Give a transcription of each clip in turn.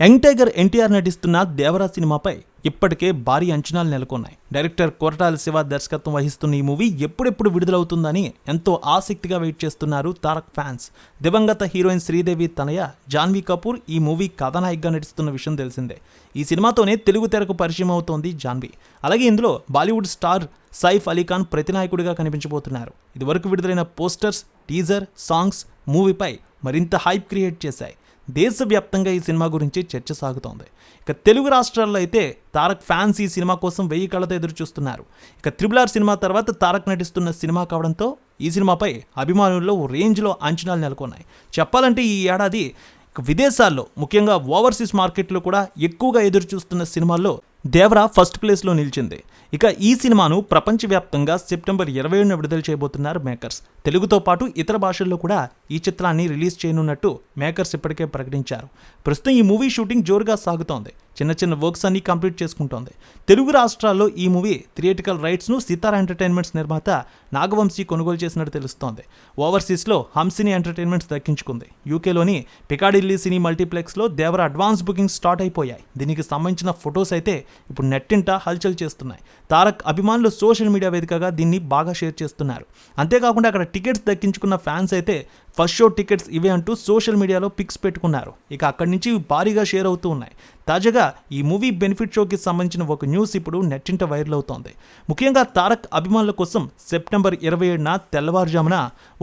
Young tiger NTR నటిస్తున్న దేవరా సినిమాపై ఇప్పటికే భారీ అంచనాలు నెలకొన్నాయి. డైరెక్టర్ కొరటాల శివ దర్శకత్వం వహిస్తున్న ఈ మూవీ ఎప్పుడెప్పుడు విడుదలవుతుందని ఎంతో ఆసక్తిగా వెయిట్ చేస్తున్నారు తారక్ ఫ్యాన్స్. దివంగత హీరోయిన్ శ్రీదేవి తనయ జాన్వీ కపూర్ ఈ మూవీ కథానాయికగా నటిస్తున్న విషయం తెలిసిందే. ఈ సినిమాతోనే తెలుగు తెరకు పరిచయం అవుతోంది జాన్వీ. అలాగే ఇందులో బాలీవుడ్ స్టార్ సైఫ్ అలీఖాన్ ప్రతినాయకుడిగా కనిపించబోతున్నారు. ఇదివరకు విడుదలైన పోస్టర్స్ టీజర్ సాంగ్స్ మూవీపై మరింత హైప్ క్రియేట్ చేశాయి. దేశవ్యాప్తంగా ఈ సినిమా గురించి చర్చ సాగుతోంది. ఇక తెలుగు రాష్ట్రాల్లో అయితే తారక్ ఫ్యాన్స్ ఈ సినిమా కోసం వెయ్యి కళ్ళతో ఎదురు చూస్తున్నారు ఇక త్రిబుల్ ఆర్ సినిమా తర్వాత తారక్ నటిస్తున్న సినిమా కావడంతో ఈ సినిమాపై అభిమానుల్లో రేంజ్లో అంచనాలు నెలకొన్నాయి. చెప్పాలంటే ఈ ఏడాది విదేశాల్లో ముఖ్యంగా ఓవర్సీస్ మార్కెట్లో కూడా ఎక్కువగా ఎదురు చూస్తున్న సినిమాల్లో దేవరా ఫస్ట్ ప్లేస్లో నిలిచింది. ఇక ఈ సినిమాను ప్రపంచవ్యాప్తంగా సెప్టెంబర్ ఇరవై ఏడున విడుదల చేయబోతున్నారు మేకర్స్. తెలుగుతో పాటు ఇతర భాషల్లో కూడా ఈ చిత్రాన్ని రిలీజ్ చేయనున్నట్టు మేకర్స్ ఇప్పటికే ప్రకటించారు. ప్రస్తుతం ఈ మూవీ షూటింగ్ జోరుగా సాగుతోంది. చిన్న చిన్న వర్క్స్ అన్ని కంప్లీట్ చేసుకుంటోంది. తెలుగు రాష్ట్రాల్లో ఈ మూవీ థియేటికల్ రైట్స్ను సితారా ఎంటర్టైన్మెంట్స్ నిర్మాత నాగవంశీ కొనుగోలు చేసినట్టు తెలుస్తోంది. ఓవర్సీస్లో హంసిని ఎంటర్టైన్మెంట్స్ దక్కించుకుంది. యూకేలోని పికాడిల్లీ సినీ మల్టీప్లెక్స్లో దేవర అడ్వాన్స్ బుకింగ్ స్టార్ట్ అయిపోయాయి. దీనికి సంబంధించిన ఫొటోస్ అయితే ఇప్పుడు నెట్టింట హల్చల్ చేస్తున్నాయి. తారక్ అభిమానులు సోషల్ మీడియా వేదికగా దీన్ని బాగా షేర్ చేస్తున్నారు. అంతేకాకుండా అక్కడ టికెట్స్ దక్కించుకున్న ఫ్యాన్స్ అయితే ఫస్ట్ షో టికెట్స్ ఇవే అంటూ సోషల్ మీడియాలో పిక్స్ పెట్టుకున్నారు. ఇక అక్కడి నుంచి భారీగా షేర్ అవుతూ ఉన్నాయి. తాజాగా ఈ మూవీ బెనిఫిట్ షోకి సంబంధించిన ఒక న్యూస్ ఇప్పుడు నెట్టింట వైరల్ అవుతోంది. ముఖ్యంగా తారక్ అభిమానుల కోసం సెప్టెంబర్ ఇరవై ఏడున తెల్లవారుజామున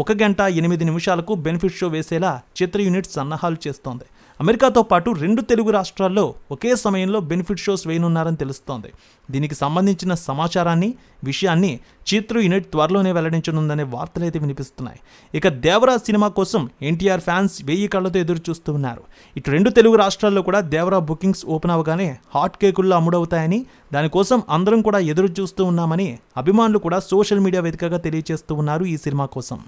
ఒక గంట ఎనిమిది నిమిషాలకు బెనిఫిట్ షో వేసేలా చిత్ర యూనిట్ సన్నాహాలు చేస్తోంది. అమెరికాతో పాటు రెండు తెలుగు రాష్ట్రాల్లో ఒకే సమయంలో బెనిఫిట్ షోస్ వేయనున్నారని తెలుస్తోంది. దీనికి సంబంధించిన సమాచారాన్ని విషయాన్ని చిత్ర యూనిట్ త్వరలోనే వెల్లడించనుందనే వార్తలైతే వినిపిస్తున్నాయి. ఇక దేవరా సినిమా కోసం ఎన్టీఆర్ ఫ్యాన్స్ వెయ్యి కళ్ళతో ఎదురు చూస్తూ ఉన్నారు ఇటు రెండు తెలుగు రాష్ట్రాల్లో కూడా దేవరా బుకింగ్స్ ఓపెన్ అవగానే హాట్ కేకుల్లో అమ్ముడవుతాయని దానికోసం అందరం కూడా ఎదురు చూస్తూ ఉన్నామని అభిమానులు కూడా సోషల్ మీడియా వేదికగా తెలియజేస్తూ ఉన్నారు ఈ సినిమా కోసం.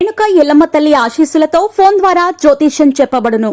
రేణుక ఎల్లమ్మ తల్లి ఆశీస్సులతో ఫోన్ ద్వారా జ్యోతిష్యం చెప్పబడును.